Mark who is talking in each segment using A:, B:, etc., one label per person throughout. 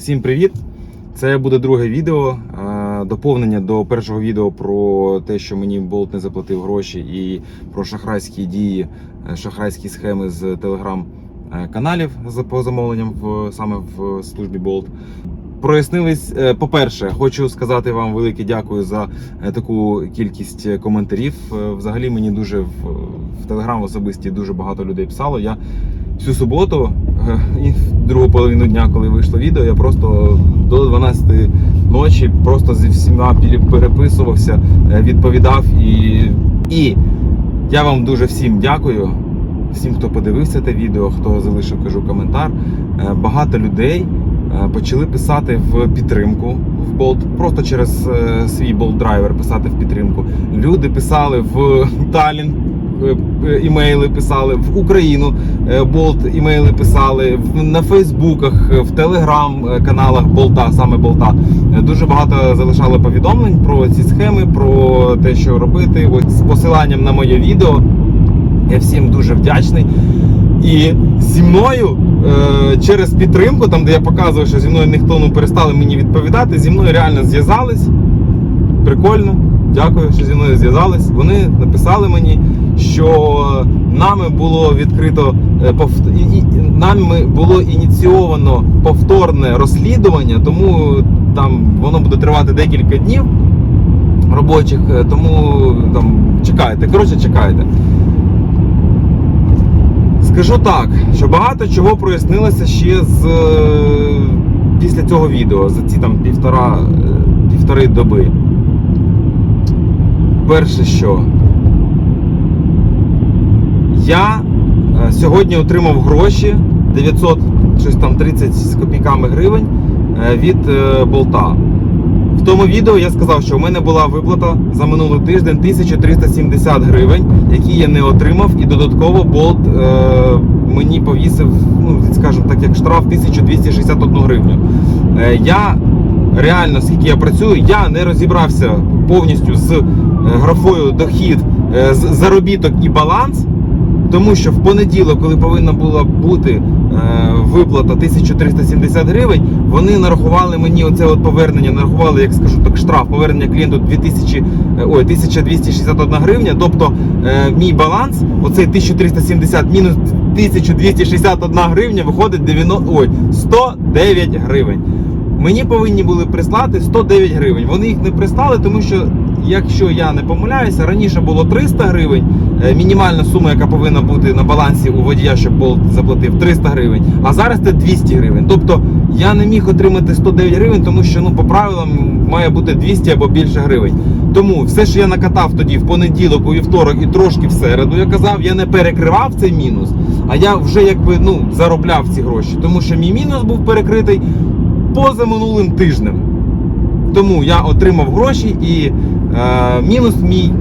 A: Всім привіт! Це буде друге відео. е, Доповнення до першого відео про те, що мені Болт не заплатив гроші, і про шахрайські дії, е, шахрайські схеми з телеграм-каналів по замовленням в саме в службі Болт. Прояснились, е, по-перше, хочу сказати вам велике дякую за таку кількість коментарів. Взагалі мені дуже в, в Телеграм особисті дуже багато людей писало. Я всю суботу і другу половину дня, коли вийшло відео, я просто до 12 ночі просто зі всіма переписувався, е, відповідав і. І я вам дуже всім дякую. Всім, хто подивився те відео, хто залишив, кажу, коментар. Е, Багато людей е, почали писати в підтримку в Bolt, просто через свій Bolt драйвер писати в підтримку. Люди писали в Талін. Е, е, Імейли писали в Україну, е, Болт імейли писали на Фейсбуках, в телеграм-каналах Болта, саме Болта. Дуже багато залишали повідомлень про ці схеми, про те, що робити. Ось з посиланням на моє відео. Я всім дуже вдячний. І зі мною через підтримку, там де я показував, що зі мною ніхто не перестали мені відповідати, зі мною реально зв'язались. Прикольно. Дякую, що зі мною зв'язались. Вони написали мені, що нами було відкрито е, і- нами було ініційовано повторне розслідування, тому там воно буде тривати декілька днів робочих, е, тому там чекайте. Коротше, чекайте. Скажу так, що багато чого прояснилося ще з е, після цього відео за ці там півтора, е, півтори доби. Перше, що я е, сьогодні отримав гроші 900 щось там 30 з копійками гривень е, від е, болта. В тому відео я сказав, що у мене була виплата за минулий тиждень 1370 гривень, які я не отримав, і додатково болт е, мені повісив, ну скажімо так, як штраф 1261 гривню. Е, я реально, скільки я працюю, я не розібрався повністю з графою дохід, е, заробіток і баланс. Тому що в понеділок, коли повинна була бути е, виплата 1370 гривень, вони нарахували мені оце от повернення, нарахували, як скажу так, штраф повернення клієнту 2000, е, ой, 1261 гривня. Тобто е, мій баланс, оцей 1370 мінус 1261 гривня, виходить 90, ой, 109 гривень. Мені повинні були прислати 109 гривень. Вони їх не прислали, тому що, якщо я не помиляюся, раніше було 300 гривень. Е, Мінімальна сума, яка повинна бути на балансі у водія, щоб болт заплатив 300 гривень. А зараз це 200 гривень. Тобто я не міг отримати 109 гривень, тому що ну по правилам має бути 200 або більше гривень. Тому все, що я накатав тоді в понеділок, у вівторок і трошки в середу, я казав, я не перекривав цей мінус, а я вже якби ну заробляв ці гроші, тому що мій мінус був перекритий поза минулим тижнем. Тому я отримав гроші і е, мінус мій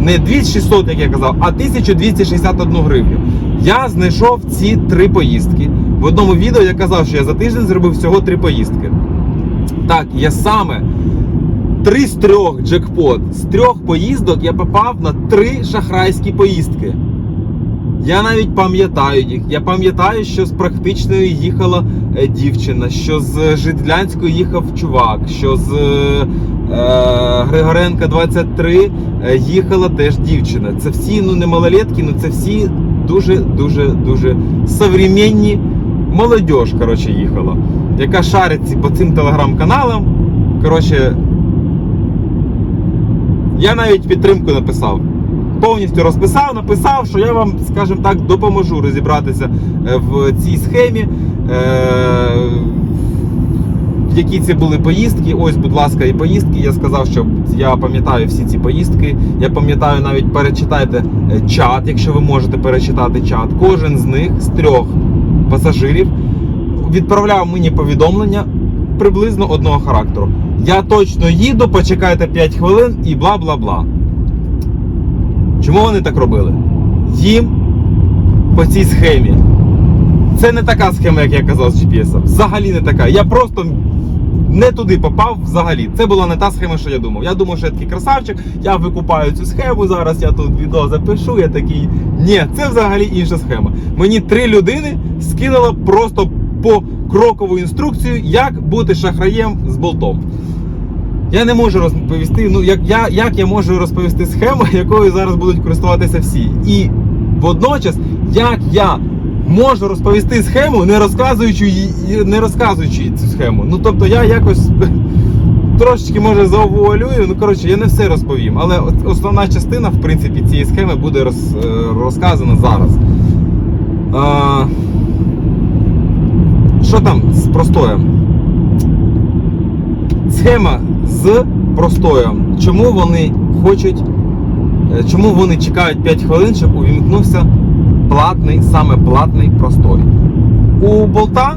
A: не 2600, як я казав, а 1261 гривню. Я знайшов ці три поїздки. В одному відео я казав, що я за тиждень зробив всього три поїздки. Так, я саме три з трьох джекпот. З трьох поїздок я попав на три шахрайські поїздки. Я навіть пам'ятаю їх. Я пам'ятаю, що з практичної їхала е, дівчина, що з Житлянської їхав чувак, що з е, Григоренка 23 е, їхала теж дівчина. Це всі ну не малолетки, ну це всі дуже дуже современні молодіж, коротше, їхала, яка шарить по цим телеграм-каналам. Коротше, я навіть підтримку написав. Повністю розписав, написав, що я вам, скажімо так, допоможу розібратися е, в цій схемі. Які це були поїздки? Ось, будь ласка, і поїздки. Я сказав, що я пам'ятаю всі ці поїздки. Я пам'ятаю навіть перечитайте е, чат, якщо ви можете перечитати чат. Кожен з них з трьох пасажирів відправляв мені повідомлення приблизно одного характеру. Я точно їду, почекайте 5 хвилин і бла бла бла. Чому вони так робили? Їм по цій схемі. Це не така схема, як я казав з GPS. Взагалі не така. Я просто не туди попав взагалі. Це була не та схема, що я думав. Я думав, що я такий красавчик, я викупаю цю схему. Зараз я тут відео запишу. Я такий. Ні, це взагалі інша схема. Мені три людини скинуло просто по крокову інструкцію, як бути шахраєм з болтом. Я не можу розповісти, ну як я, як я можу розповісти схему, якою зараз будуть користуватися всі. І водночас, як я можу розповісти схему, не розказуючи не розказуючи цю схему. Ну тобто я якось трошечки може заовуалюю. Ну коротше, я не все розповім. Але основна частина, в принципі, цієї схеми буде роз, е, розказана зараз. А, що там з простоєм? Схема з простоєм. Чому вони хочуть, е, чому вони чекають 5 хвилин, щоб увімкнувся платний, саме платний простой? У болта,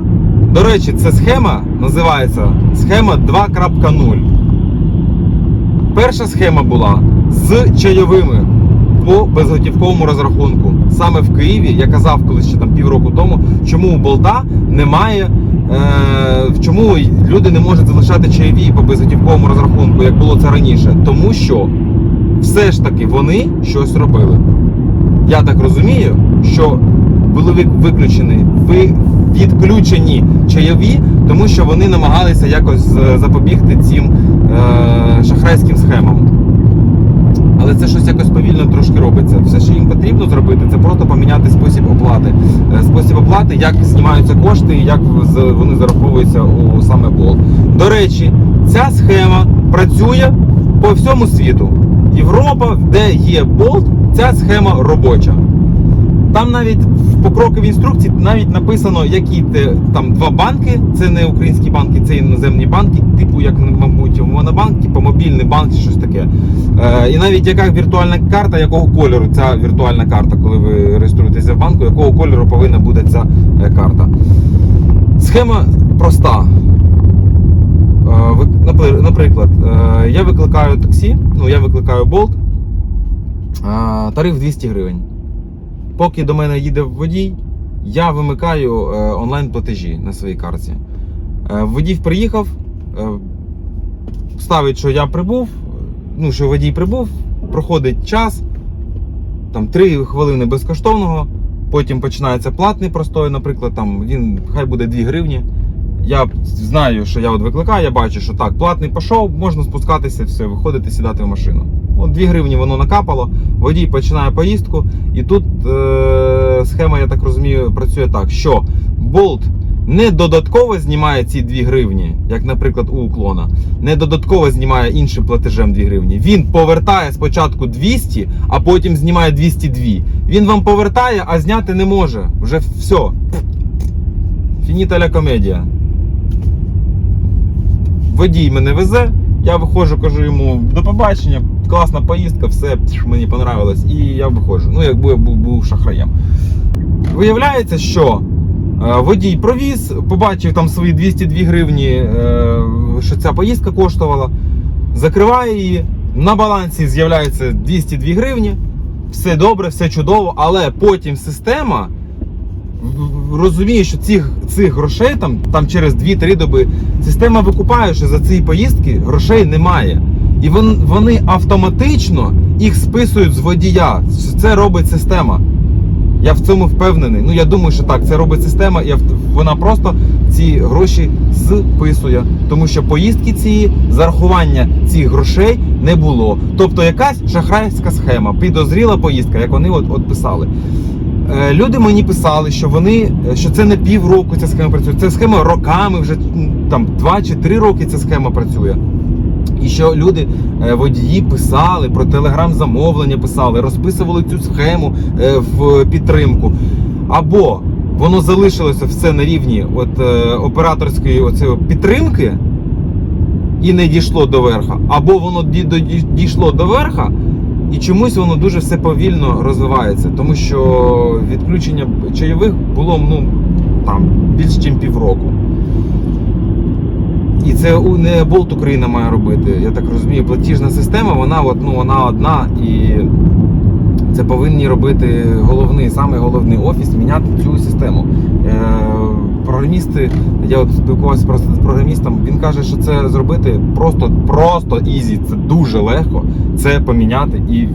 A: до речі, ця схема називається схема 2.0. Перша схема була з чайовими по безготівковому розрахунку. Саме в Києві я казав колись ще там півроку тому, чому у болта немає. Е, чому люди не можуть залишати чайові по безготівковому розрахунку, як було це раніше? Тому що все ж таки вони щось робили. Я так розумію, що були вик- виключені, ви відключені чайові, тому що вони намагалися якось е, запобігти цим е, шахрайським схемам. Але це щось якось повільно трошки робиться. Все, що їм потрібно зробити, це просто поміняти спосіб оплати. Е, Спосіб оплати, як знімаються кошти, як вони зараховуються у саме болт. До речі, ця схема працює по всьому світу. Європа, де є болт, ця схема робоча. Там навіть в покроковій інструкції навіть написано, які там два банки. Це не українські банки, це іноземні банки, типу як, мабуть, монобанк, типу мобільний банк чи щось таке. Е, і навіть яка віртуальна карта, якого кольору ця віртуальна карта, коли ви реєструєтеся в банку, якого кольору повинна бути ця е, карта. Схема проста. Е, Наприклад, е, я викликаю таксі, ну я викликаю болт, тариф 200 гривень. Поки до мене їде водій, я вимикаю е, онлайн-платежі на своїй карті. Е, Водій приїхав, е, ставить, що я прибув, ну, що водій прибув, проходить час, там 3 хвилини безкоштовного, потім починається платний простой, наприклад, там він хай буде 2 гривні. Я знаю, що я от викликаю, я бачу, що так, платний пішов, можна спускатися, все, виходити, сідати в машину. От 2 гривні воно накапало, водій починає поїздку, і тут е- схема, я так розумію, працює так, що болт не додатково знімає ці 2 гривні, як, наприклад, у уклона, не додатково знімає іншим платежем 2 гривні. Він повертає спочатку 200, а потім знімає 202. Він вам повертає, а зняти не може. Вже все. Фініта ля комедія. Водій мене везе, я виходжу, кажу йому до побачення, класна поїздка, все мені понравилось, і я виходжу. Ну, якби я був, був шахраєм. Виявляється, що е, водій провіз, побачив там свої 202 гривні, е, що ця поїздка коштувала, закриває її, на балансі з'являється 202 гривні, все добре, все чудово, але потім система розуміє, що цих, цих грошей там, там через 2-3 доби система викупає, що за ці поїздки грошей немає. І вон, вони автоматично їх списують з водія. Це робить система. Я в цьому впевнений. Ну я думаю, що так, це робить система, і вона просто ці гроші списує. Тому що поїздки ці, зарахування цих грошей не було. Тобто якась шахрайська схема, підозріла поїздка, як вони от, от писали. Е, Люди мені писали, що вони е, що це не півроку ця схема працює. Ця схема роками, вже там 2 чи 3 роки ця схема працює. І що люди, е, водії писали про телеграм-замовлення, писали, розписували цю схему в підтримку. Або воно залишилося все на рівні от, операторської оцеї підтримки і не дійшло до верха, або воно дійшло до верха, і чомусь воно дуже все повільно розвивається, тому що відключення чайових було ну, там, більш ніж півроку. І це не Болт Україна має робити. Я так розумію, платіжна система, вона, от, ну, вона одна і це повинні робити головний, саме головний офіс міняти цю систему. Е, програмісти, я от спілкувався просто з програмістом, він каже, що це зробити просто, просто ізі, це дуже легко це поміняти і,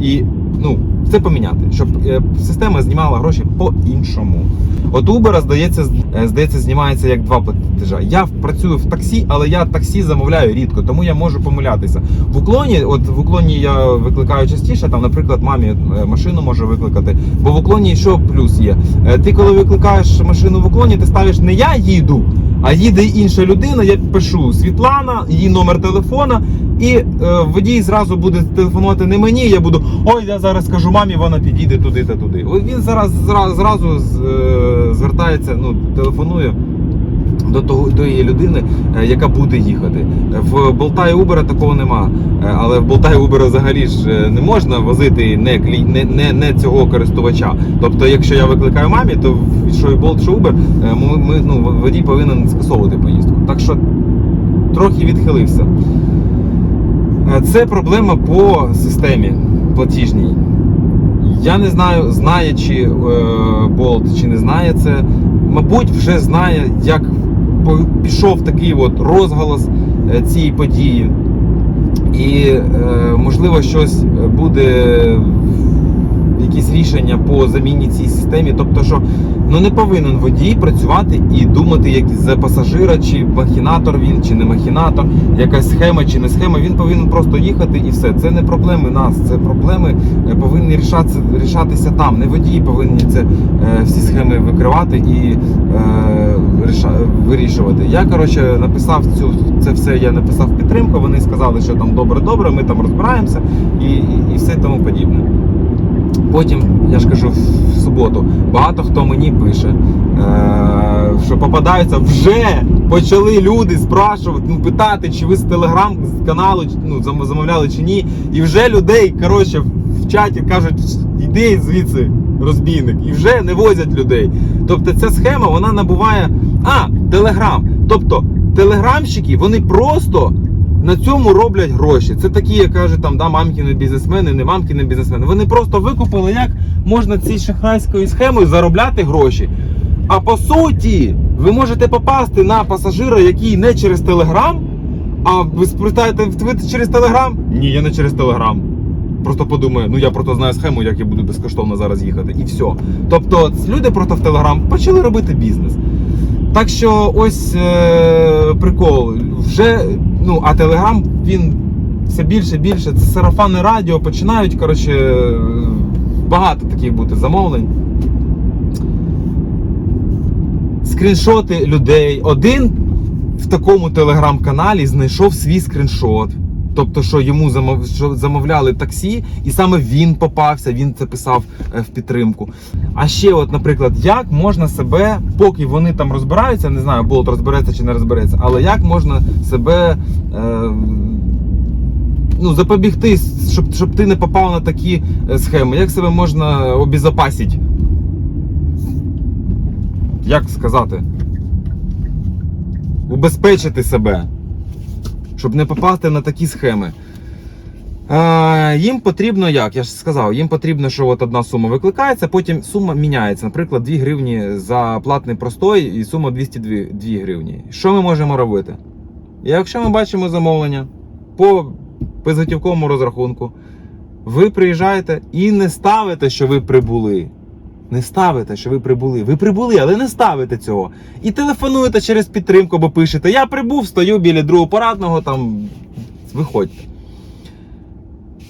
A: і ну, це поміняти, щоб е, система знімала гроші по-іншому. От Uber, здається, е, здається, знімається як два платежа. Я працюю в таксі, але я таксі замовляю рідко, тому я можу помилятися. В уклоні, от в уклоні я викликаю частіше, там, наприклад, мамі е, машину можу викликати. Бо в уклоні що плюс є? Ти коли викликаєш машину в уклоні, ти ставиш не я їду, а їде інша людина. Я пишу Світлана, її номер телефона, і е, водій зразу буде телефонувати не мені. Я буду ой, я зараз скажу мамі, вона підійде туди та туди. Він зараз зразу, е, звертається, ну телефонує. До того тої людини, е, яка буде їхати. В Болта і Uber такого нема. Е, Але в Болта і Uber взагалі ж не можна возити не, клі... не, не, не цього користувача. Тобто, якщо я викликаю мамі, то що і Bolt, що Uber, ми, ну, водій повинен скасовувати поїздку. Так що трохи відхилився. Е, Це проблема по системі платіжній. Я не знаю, знає чи е, Болт, чи не знає це. Мабуть, вже знає, як пішов такий от розголос е, цієї події. І е, можливо щось буде рішення по заміні цій системі. Тобто, що ну не повинен водій працювати і думати, як за пасажира, чи махінатор він, чи не махінатор, якась схема чи не схема. Він повинен просто їхати і все. Це не проблеми нас, це проблеми е, повинні рішатися, рішатися там. Не водії повинні це е, всі схеми викривати і е, вирішувати. Я коротше написав цю це все. Я написав підтримку. Вони сказали, що там добре, добре, ми там розбираємося і, і, і все тому подібне. Потім, я ж кажу, в суботу багато хто мені пише, е, що попадаються вже почали люди спрашувати, ну питати, чи ви з телеграм-каналу ну, замовляли чи ні. І вже людей коротше, в чаті кажуть, йди звідси, розбійник, і вже не возять людей. Тобто ця схема вона набуває. А, телеграм. Тобто телеграмщики вони просто на цьому роблять гроші. Це такі, як кажуть, там да, мамкіни бізнесмени, не мамкіни бізнесмени. Вони просто викупили, як можна цією шахрайською схемою заробляти гроші. А по суті, ви можете попасти на пасажира, який не через Телеграм. А ви спитаєте, ви через Телеграм? Ні, я не через Телеграм. Просто подумаю, ну я просто знаю схему, як я буду безкоштовно зараз їхати, і все. Тобто люди просто в Телеграм почали робити бізнес. Так що ось е, прикол. Вже, ну, а Телеграм він все більше і більше. Це сарафанне радіо, починають, коротше, багато таких бути замовлень. Скріншоти людей. Один в такому телеграм-каналі знайшов свій скріншот. Тобто, що йому замов... що замовляли таксі, і саме він попався, він це писав е, в підтримку. А ще, от, наприклад, як можна себе, поки вони там розбираються, не знаю, болт розбереться чи не розбереться, але як можна себе е, ну, запобігти, щоб, щоб ти не попав на такі е, схеми? Як себе можна обезопасити? Як сказати? Убезпечити себе, щоб не попасти на такі схеми. Е, їм потрібно як? Я ж сказав, їм потрібно, що от одна сума викликається, потім сума міняється. Наприклад, 2 гривні за платний простой і сума 202 2 гривні. Що ми можемо робити? Якщо ми бачимо замовлення по безготівковому розрахунку, ви приїжджаєте і не ставите, що ви прибули. Не ставите, що ви прибули. Ви прибули, але не ставите цього. І телефонуєте через підтримку, або пишете: Я прибув, стою біля другого парадного, там виходьте.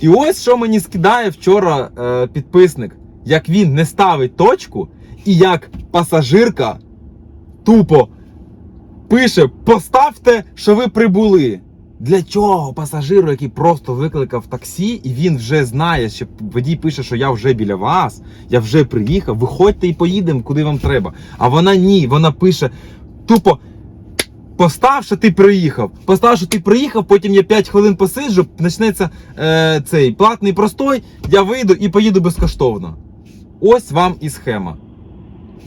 A: І ось що мені скидає вчора е, підписник, як він не ставить точку, і як пасажирка тупо пише: Поставте, що ви прибули. Для чого пасажиру, який просто викликав таксі, і він вже знає, що водій пише, що я вже біля вас, я вже приїхав, виходьте і поїдемо, куди вам треба. А вона ні, вона пише тупо. Постав, що ти приїхав. Постав, що ти приїхав, потім я 5 хвилин посиджу, почнеться е, цей платний простой, я вийду і поїду безкоштовно. Ось вам і схема.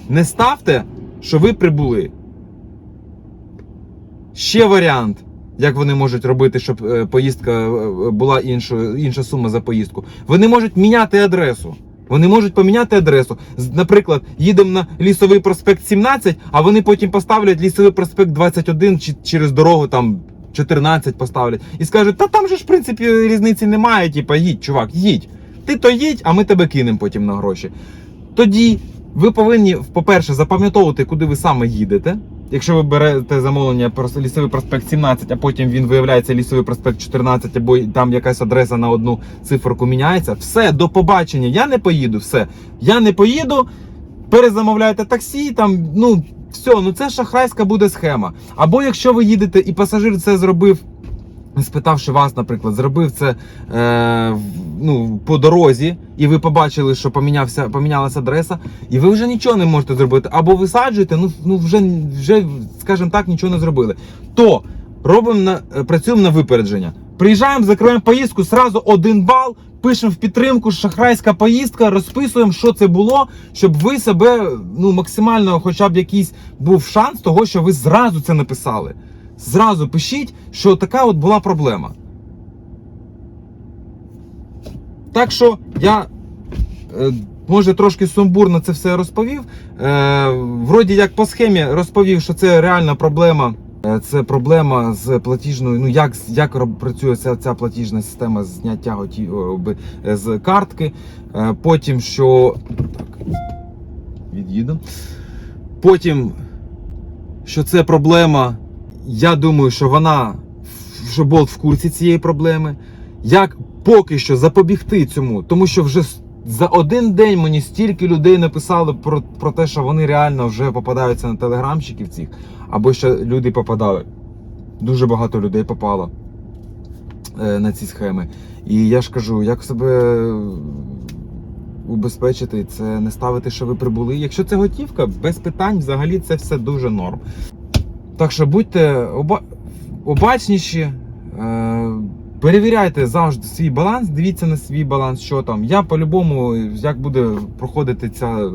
A: Не ставте, що ви прибули. Ще варіант, як вони можуть робити, щоб е, поїздка е, була іншою, інша сума за поїздку. Вони можуть міняти адресу. Вони можуть поміняти адресу. Наприклад, їдемо на лісовий проспект 17, а вони потім поставлять лісовий проспект 21 чи через дорогу там 14 поставлять. І скажуть, та там же ж в принципі різниці немає. Типа, їдь, чувак, їдь. ти то їдь, а ми тебе кинемо потім на гроші. Тоді ви повинні, по-перше, запам'ятовувати, куди ви саме їдете. Якщо ви берете замовлення лісовий проспект 17, а потім він виявляється лісовий проспект 14, або там якась адреса на одну циферку міняється, все, до побачення. Я не поїду, все. Я не поїду, перезамовляєте таксі, там, ну, все, ну це шахрайська буде схема. Або якщо ви їдете і пасажир це зробив. Спитавши вас, наприклад, зробив це е, ну, по дорозі, і ви побачили, що помінявся, помінялася адреса, і ви вже нічого не можете зробити. Або висаджуєте, ну, ну вже, вже, скажімо так, нічого не зробили. То робимо на, е, працюємо на випередження. Приїжджаємо, закриваємо поїздку, сразу один бал, пишемо в підтримку, шахрайська поїздка, розписуємо, що це було, щоб ви себе ну, максимально, хоча б якийсь був шанс того, що ви зразу це написали. Зразу пишіть, що така от була проблема. Так що я, е, може, трошки сумбурно це все розповів. Е, вроді як по схемі розповів, що це реальна проблема. Е, Це проблема з платіжною. Ну як, як працює ця, ця платіжна система зняття готів, о, е, з картки. Потім що. Так, від'їду. Потім, що це проблема. Я думаю, що вона що болт в курсі цієї проблеми. Як поки що запобігти цьому, тому що вже за один день мені стільки людей написали про, про те, що вони реально вже попадаються на телеграмчиків цих, або що люди попадали. Дуже багато людей попало е, на ці схеми. І я ж кажу, як себе убезпечити, це не ставити, що ви прибули. Якщо це готівка, без питань, взагалі це все дуже норм. Так що будьте оба... обачніші, е... перевіряйте завжди свій баланс, дивіться на свій баланс, що там. Я по-любому, як буде проходити ця...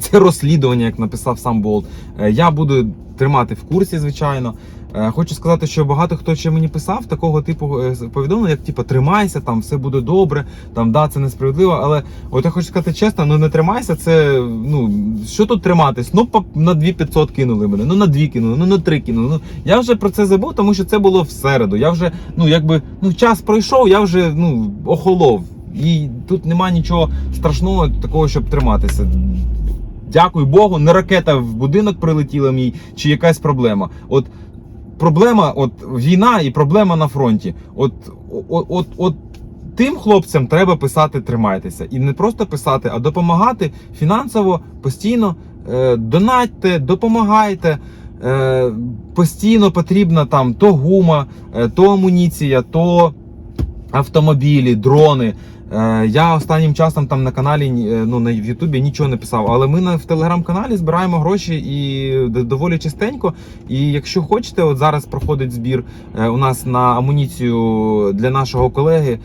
A: це розслідування, як написав сам Болт, е, я буду тримати в курсі, звичайно. Е, Хочу сказати, що багато хто ще мені писав такого типу е, повідомлення, як типу, тримайся, там все буде добре, там да, це несправедливо. Але от я хочу сказати чесно, ну не тримайся, це ну що тут триматись? Ну на 2500 кинули мене, ну на 2 кинули, ну на 3 кинули. Ну я вже про це забув, тому що це було в середу. Я вже ну якби ну час пройшов, я вже ну охолов. І тут нема нічого страшного такого, щоб триматися. Дякую Богу, не ракета в будинок прилетіла мій, чи якась проблема. От проблема, от війна і проблема на фронті. От, от, от, от тим хлопцям треба писати тримайтеся. І не просто писати, а допомагати фінансово постійно. Е, донатьте, допомагайте. Е, постійно потрібна там то гума, е, то амуніція, то автомобілі, дрони. Е, Я останнім часом там на каналі, е, ну на Ютубі нічого не писав, але ми на в телеграм-каналі збираємо гроші і доволі частенько. І якщо хочете, от зараз проходить збір е, у нас на амуніцію для нашого колеги.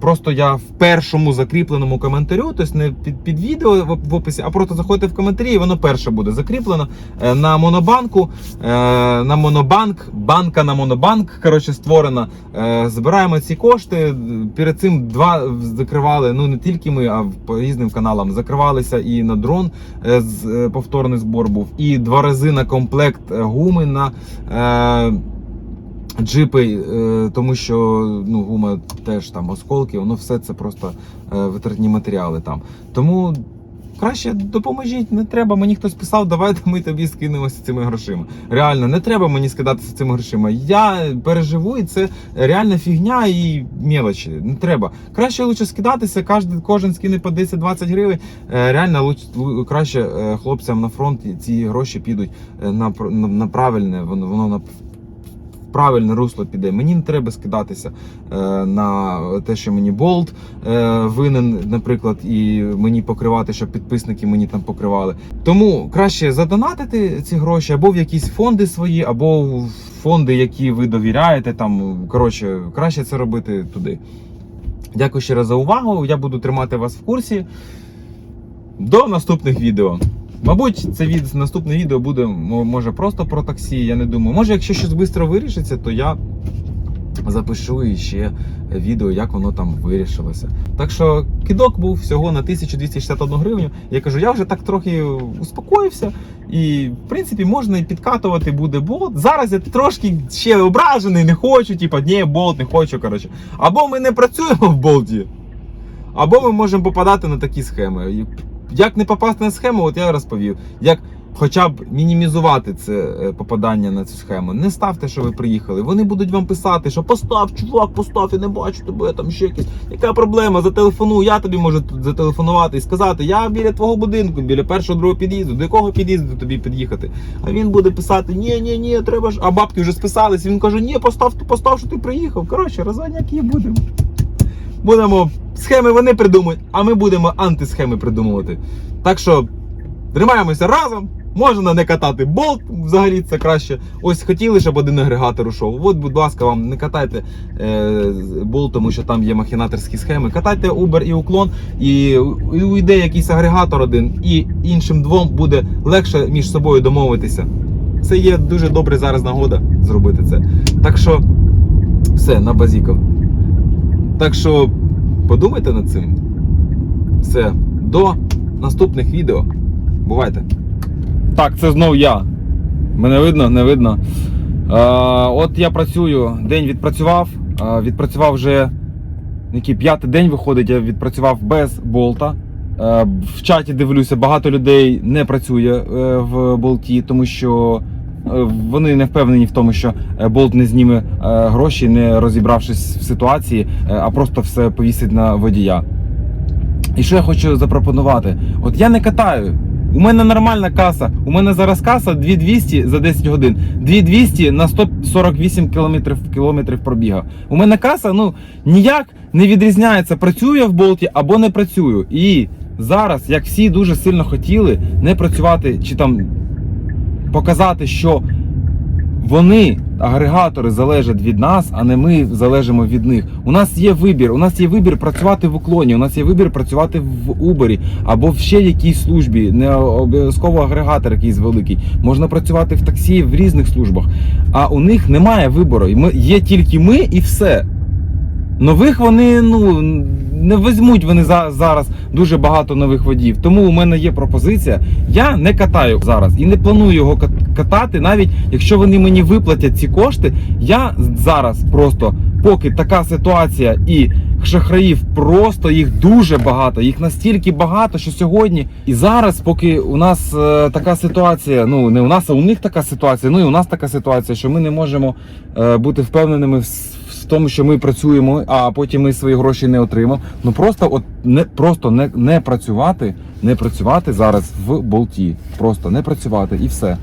A: Просто я в першому закріпленому коментарю, тобто не під, під відео в, описі, а просто заходите в коментарі, і воно перше буде закріплено на монобанку. На монобанк, банка на монобанк, коротше, створена. Збираємо ці кошти. Перед цим два закривали. Ну не тільки ми, а по різним каналам закривалися і на дрон е, з е, повторний збор був, і два рази на комплект е, гуми на. Е, Джипи, е, тому що ну, гума теж там осколки, воно все це просто е, витратні матеріали там. Тому краще допоможіть, не треба. Мені хтось писав, давайте ми тобі скинемося цими грошима. Реально, не треба мені скидатися цими грошима. Я переживу, і це реальна фігня і мелочі. Не треба. Краще лучше скидатися, кожен, кожен скине по 10-20 гривень. Е, Реально краще е, хлопцям на фронт ці гроші підуть е, на, на, на правильне, воно, воно на правильне русло піде. Мені не треба скидатися е, на те, що мені болт е, винен, наприклад, і мені покривати, щоб підписники мені там покривали. Тому краще задонатити ці гроші або в якісь фонди свої, або в фонди, які ви довіряєте. Там коротше, краще це робити туди. Дякую ще раз за увагу. Я буду тримати вас в курсі. До наступних відео. Мабуть, це від наступне відео буде може просто про таксі. Я не думаю. Може, якщо щось швидко вирішиться, то я запишу іще відео, як воно там вирішилося. Так що кидок був всього на 1261 гривню. Я кажу, я вже так трохи успокоївся, і в принципі можна і підкатувати буде болт. Зараз я трошки ще ображений, не хочу, типа, ні, болт не хочу. Коротше. Або ми не працюємо в болті. Або ми можемо попадати на такі схеми. Як не попасти на схему, от я розповів. Як хоча б мінімізувати це е, попадання на цю схему. Не ставте, що ви приїхали. Вони будуть вам писати, що постав, чувак, постав, я не бачу тебе, там ще якісь. Яка проблема? Зателефонуй, я тобі можу зателефонувати і сказати, я біля твого будинку, біля першого другого під'їзду, до якого під'їзду тобі під'їхати. А він буде писати: ні, ні, ні, треба ж. А бабки вже списались. Він каже, ні, постав, постав, що ти приїхав. Коротше, розганяки будемо. Будемо схеми вони придумають, а ми будемо антисхеми придумувати. Так що тримаємося разом. Можна не катати болт, взагалі це краще. Ось хотіли, щоб один агрегатор ушов. От, будь ласка, вам не катайте е, болт, тому що там є махінаторські схеми. Катайте Uber і уклон, і уйде якийсь агрегатор один, і іншим двом буде легше між собою домовитися. Це є дуже добре зараз нагода зробити це. Так що все, на базіков. Так що подумайте над цим. Все, до наступних відео. Бувайте! Так, це знов я. Мене видно, не видно. Е, от я працюю, день відпрацював. Е, відпрацював вже який п'ятий день виходить, я відпрацював без болта. Е, в чаті дивлюся, багато людей не працює е, в болті, тому що вони не впевнені в тому, що е, болт не зніме е, гроші, не розібравшись в ситуації, е, а просто все повісить на водія. І що я хочу запропонувати? От я не катаю. У мене нормальна каса. У мене зараз каса 2200 за 10 годин. 2200 на 148 кілометрів, кілометрів пробіга. У мене каса ну ніяк не відрізняється, працюю я в болті або не працюю. І зараз, як всі дуже сильно хотіли не працювати чи там показати, що вони, агрегатори, залежать від нас, а не ми залежимо від них. У нас є вибір. У нас є вибір працювати в уклоні, у нас є вибір працювати в Uber або в ще якійсь службі, не обов'язково агрегатор якийсь великий. Можна працювати в таксі в різних службах. А у них немає вибору. Є тільки ми і все. Нових вони ну не візьмуть вони за, зараз дуже багато нових водіїв. Тому у мене є пропозиція. Я не катаю зараз і не планую його катати, навіть якщо вони мені виплатять ці кошти. Я зараз просто, поки така ситуація і шахраїв просто їх дуже багато, їх настільки багато, що сьогодні і зараз, поки у нас е, така ситуація, ну не у нас, а у них така ситуація, ну і у нас така ситуація, що ми не можемо е, бути впевненими в, тому, що ми працюємо, а потім ми свої гроші не отримав. Ну просто от не просто не, не працювати, не працювати зараз в болті. Просто не працювати і все.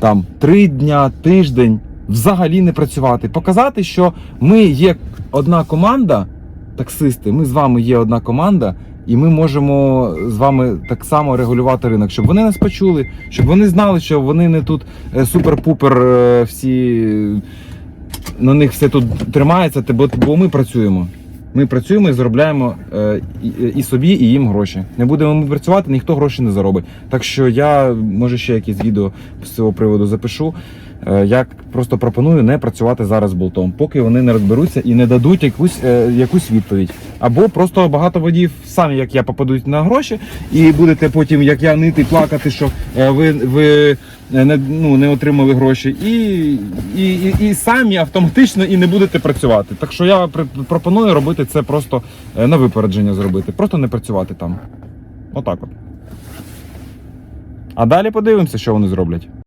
A: Там три дня, тиждень взагалі не працювати. Показати, що ми є одна команда, таксисти, ми з вами є одна команда. І ми можемо з вами так само регулювати ринок, щоб вони нас почули, щоб вони знали, що вони не тут е, супер-пупер е, всі на них все тут тримається, бо, ми працюємо. Ми працюємо і заробляємо е, і собі, і їм гроші. Не будемо ми працювати, ніхто гроші не заробить. Так що я може ще якісь відео з цього приводу запишу. Е, я просто пропоную не працювати зараз болтом, поки вони не розберуться і не дадуть якусь, е, якусь відповідь. Або просто багато водіїв самі, як я, попадуть на гроші, і будете потім, як я, нити, плакати, що е, ви, ви не, ну, не отримали гроші, і, і, і, і самі автоматично і не будете працювати. Так що я пропоную робити це просто на випередження зробити, просто не працювати там. Отак от. А далі подивимося, що вони зроблять.